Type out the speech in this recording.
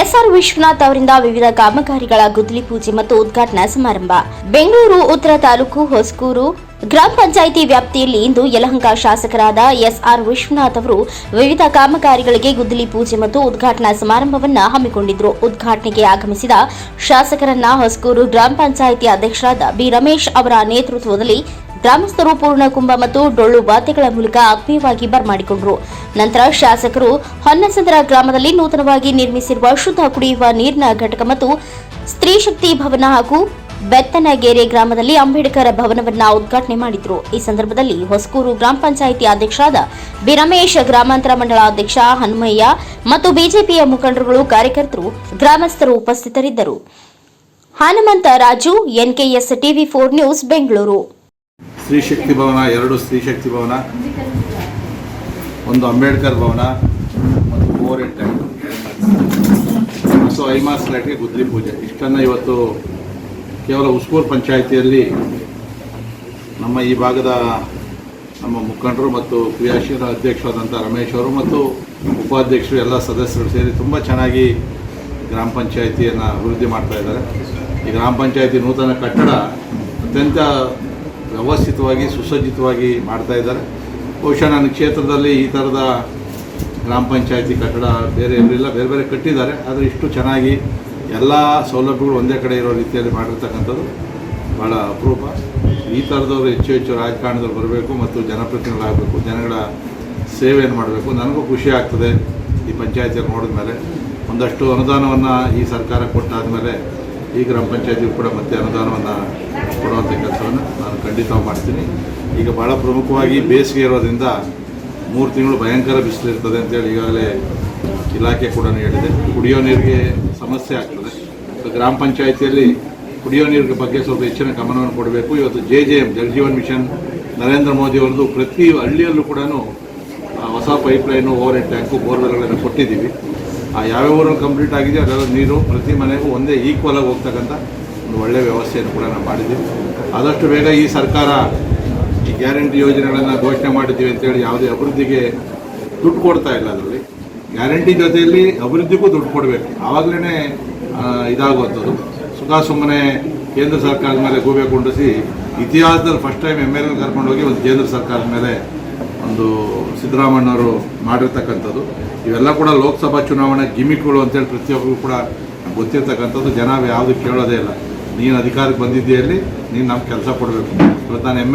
S R Vishwanath ಅವರಿಂದ ವಿವಿಧ ಕಾಮಗಾರಿಗಳ ಗುದ್ದಲಿ ಪೂಜೆ ಮತ್ತು ಉದ್ಘಾಟನಾ ಸಮಾರಂಭ. ಬೆಂಗಳೂರು ಉತ್ತರ ತಾಲೂಕು ಹೊಸಕೂರು ಗ್ರಾಮ ಪಂಚಾಯಿತಿ ವ್ಯಾಪ್ತಿಯಲ್ಲಿ ಇಂದು ಯಲಹಂಕ ಶಾಸಕರಾದ ಎಸ್ಆರ್ ವಿಶ್ವನಾಥ್ ಅವರು ವಿವಿಧ ಕಾಮಗಾರಿಗಳಿಗೆ ಗುದ್ದಲಿ ಪೂಜೆ ಮತ್ತು ಉದ್ಘಾಟನಾ ಸಮಾರಂಭವನ್ನು ಹಮ್ಮಿಕೊಂಡಿದ್ದರು ಉದ್ಘಾಟನೆಗೆ ಆಗಮಿಸಿದ ಶಾಸಕರನ್ನ ಹೊಸಕೂರು ಗ್ರಾಮ ಪಂಚಾಯಿತಿ ಅಧ್ಯಕ್ಷರಾದ ಬಿ ರಮೇಶ್ ಅವರ ನೇತೃತ್ವದಲ್ಲಿ ಗ್ರಾಮಸ್ಥರು ಪೂರ್ಣ ಕುಂಭ ಮತ್ತು ಡೊಳ್ಳು ವಾದ್ಯಗಳ ಮೂಲಕ ಆತ್ಮೀಯವಾಗಿ ಬರಮಾಡಿಕೊಂಡರು. ನಂತರ ಶಾಸಕರು ಹೊನ್ನಸಂದ್ರ ಗ್ರಾಮದಲ್ಲಿ ನೂತನವಾಗಿ ನಿರ್ಮಿಸಿರುವ ಶುದ್ಧ ಕುಡಿಯುವ ನೀರಿನ ಘಟಕ ಮತ್ತು ಸ್ತ್ರೀ ಶಕ್ತಿ ಭವನ ಹಾಗೂ ಬೆತ್ತನಗೆರೆ ಗ್ರಾಮದಲ್ಲಿ ಅಂಬೇಡ್ಕರ್ ಭವನವನ್ನು ಉದ್ಘಾಟನೆ ಮಾಡಿದ್ರು. ಈ ಸಂದರ್ಭದಲ್ಲಿ ಹೊಸಕೂರು ಗ್ರಾಮ ಪಂಚಾಯಿತಿ ಅಧ್ಯಕ್ಷರಾದ ಬಿರಮೇಶ್ ಗ್ರಾಮಾಂತರ ಮಂಡಳ ಅಧ್ಯಕ್ಷ ಹನುಮಯ್ಯ ಮತ್ತು ಬಿಜೆಪಿಯ ಮುಖಂಡರುಗಳು ಕಾರ್ಯಕರ್ತರು, ಗ್ರಾಮಸ್ಥರು ಉಪಸ್ಥಿತರಿದ್ದರು. Hanumantha Raju, NKS TV four news, Bengaluru. ಸ್ತ್ರೀಶಕ್ತಿ ಭವನ, ಎರಡು ಸ್ತ್ರೀಶಕ್ತಿ ಭವನ, ಒಂದು ಅಂಬೇಡ್ಕರ್ ಭವನ ಮತ್ತು ಐಮಾಸ್ ಪೂಜೆ. ಇಷ್ಟನ್ನು ಇವತ್ತು ಕೇವಲ ಉಸ್ಕೂರು ಪಂಚಾಯಿತಿಯಲ್ಲಿ ನಮ್ಮ ಈ ಭಾಗದ ನಮ್ಮ ಮುಖಂಡರು ಮತ್ತು ಕ್ರಿಯಾಶೀಲ ಅಧ್ಯಕ್ಷರಾದಂಥ ರಮೇಶ್ ಅವರು ಮತ್ತು ಉಪಾಧ್ಯಕ್ಷರು ಎಲ್ಲ ಸದಸ್ಯರು ಸೇರಿ ತುಂಬ ಚೆನ್ನಾಗಿ ಗ್ರಾಮ ಪಂಚಾಯಿತಿಯನ್ನು ಅಭಿವೃದ್ಧಿ ಮಾಡ್ತಾ ಇದ್ದಾರೆ. ಈ ಗ್ರಾಮ ಪಂಚಾಯಿತಿ ನೂತನ ಕಟ್ಟಡ ಅತ್ಯಂತ ವ್ಯವಸ್ಥಿತವಾಗಿ, ಸುಸಜ್ಜಿತವಾಗಿ ಮಾಡ್ತಾ ಇದ್ದಾರೆ. ಬಹುಶಃ ನನ್ನ ಕ್ಷೇತ್ರದಲ್ಲಿ ಈ ಥರದ ಗ್ರಾಮ ಪಂಚಾಯಿತಿ ಕಟ್ಟಡ ಬೇರೆ ಎಲ್ಲರಿಲ್ಲ ಬೇರೆ ಬೇರೆ ಕಟ್ಟಿದ್ದಾರೆ. ಆದರೆ ಇಷ್ಟು ಚೆನ್ನಾಗಿ ಎಲ್ಲ ಸೌಲಭ್ಯಗಳು ಒಂದೇ ಕಡೆ ಇರೋ ರೀತಿಯಲ್ಲಿ ಮಾಡಿರ್ತಕ್ಕಂಥದ್ದು ಭಾಳ ಅಪರೂಪ. ಈ ಥರದವರು ಹೆಚ್ಚು ಹೆಚ್ಚು ರಾಜಕಾರಣದಲ್ಲಿ ಬರಬೇಕು ಮತ್ತು ಜನಪ್ರತಿನಿಧಿಗಳಾಗಬೇಕು, ಜನಗಳ ಸೇವೆಯನ್ನು ಮಾಡಬೇಕು. ನನಗೂ ಖುಷಿ ಆಗ್ತದೆ ಈ ಪಂಚಾಯತಿಯಲ್ಲಿ ನೋಡಿದ ಮೇಲೆ. ಒಂದಷ್ಟು ಅನುದಾನವನ್ನು ಈ ಸರ್ಕಾರ ಕೊಟ್ಟಾದ ಮೇಲೆ ಈ ಗ್ರಾಮ ಪಂಚಾಯತಿಗೂ ಕೂಡ ಮತ್ತೆ ಅನುದಾನವನ್ನು ಕೊಡುವಂಥ ಕೆಲಸವನ್ನು ನಾನು ಖಂಡಿತ ಮಾಡ್ತೀನಿ. ಈಗ ಭಾಳ ಪ್ರಮುಖವಾಗಿ ಬೇಸಿಗೆ ಇರೋದ್ರಿಂದ ಮೂರು ತಿಂಗಳು ಭಯಂಕರ ಬಿಸಿಲಿರ್ತದೆ ಅಂತೇಳಿ ಈಗಾಗಲೇ ಇಲಾಖೆ ಕೂಡ ಹೇಳಿದೆ ಕುಡಿಯೋ ನೀರಿಗೆ ಸಮಸ್ಯೆ ಆಗ್ತದೆ. ಗ್ರಾಮ ಪಂಚಾಯಿತಿಯಲ್ಲಿ ಕುಡಿಯೋ ನೀರಿನ ಬಗ್ಗೆ ಸ್ವಲ್ಪ ಹೆಚ್ಚಿನ ಗಮನವನ್ನು ಕೊಡಬೇಕು. ಇವತ್ತು J J M Jal Jeevan mission, Narendra Modi ಅವ್ರದ್ದು ಪ್ರತಿ ಹಳ್ಳಿಯಲ್ಲೂ ಕೂಡ ಹೊಸ ಪೈಪ್ಲೈನು ಓವರ್ ಹೆಡ್ ಟ್ಯಾಂಕು, ಬೋರ್ವೆಲ್ಗಳನ್ನು ಕೊಟ್ಟಿದ್ದೀವಿ. ಆ ಯಾವ್ಯಾವ ಕಂಪ್ಲೀಟ್ ಆಗಿದೆ, ಅದೆಲ್ಲ ನೀರು, ಪ್ರತಿ ಮನೆಗೂ ಒಂದೇ ಈಕ್ವಲ್ ಆಗಿ ಹೋಗ್ತಕ್ಕಂಥ ಒಂದು ಒಳ್ಳೆಯ ವ್ಯವಸ್ಥೆಯನ್ನು ಕೂಡ ನಾವು ಮಾಡಿದ್ದೀವಿ. ಆದಷ್ಟು ಬೇಗ ಈ ಸರ್ಕಾರ ಈ ಗ್ಯಾರಂಟಿ ಯೋಜನೆಗಳನ್ನು ಘೋಷಣೆ ಮಾಡಿದ್ದೀವಿ ಅಂತೇಳಿ ಯಾವುದೇ ಅಭಿವೃದ್ಧಿಗೆ ದುಡ್ಡು ಕೊಡ್ತಾ ಇಲ್ಲ ಅದರಲ್ಲಿ. ಗ್ಯಾರಂಟಿ ಜೊತೆಯಲ್ಲಿ ಅಭಿವೃದ್ಧಿಗೂ ದುಡ್ಡು ಕೊಡಬೇಕು. ಆವಾಗಲೇ ಇದಾಗುವಂಥದ್ದು. ಸುಧಾ ಸುಮ್ಮನೆ ಕೇಂದ್ರ ಸರ್ಕಾರದ ಮೇಲೆ ಗೂಬೆ ಕೊಂಡಿಸಿ ಇತಿಹಾಸದಲ್ಲಿ first time M L L ಕರ್ಕೊಂಡೋಗಿ ಒಂದು ಕೇಂದ್ರ ಸರ್ಕಾರದ ಮೇಲೆ ಒಂದು ಸಿದ್ದರಾಮಣ್ಣವರು ಮಾಡಿರ್ತಕ್ಕಂಥದ್ದು. ಇವೆಲ್ಲ ಕೂಡ ಲೋಕಸಭಾ ಚುನಾವಣೆ ಗಿಮಿಕ್ಗಳು ಅಂತೇಳಿ ಪ್ರತಿಯೊಬ್ಬರು ಕೂಡ ಗೊತ್ತಿರ್ತಕ್ಕಂಥದ್ದು. ಜನ ಯಾವುದು ಕೇಳೋದೇ ಇಲ್ಲ. ನೀನು ಅಧಿಕಾರಕ್ಕೆ ಬಂದಿದ್ದೀಯಲ್ಲಿ ನೀನು ನಮ್ಮ ಕೆಲಸ ಕೊಡಬೇಕು. ಇವತ್ತು ನಾನು ಎಂ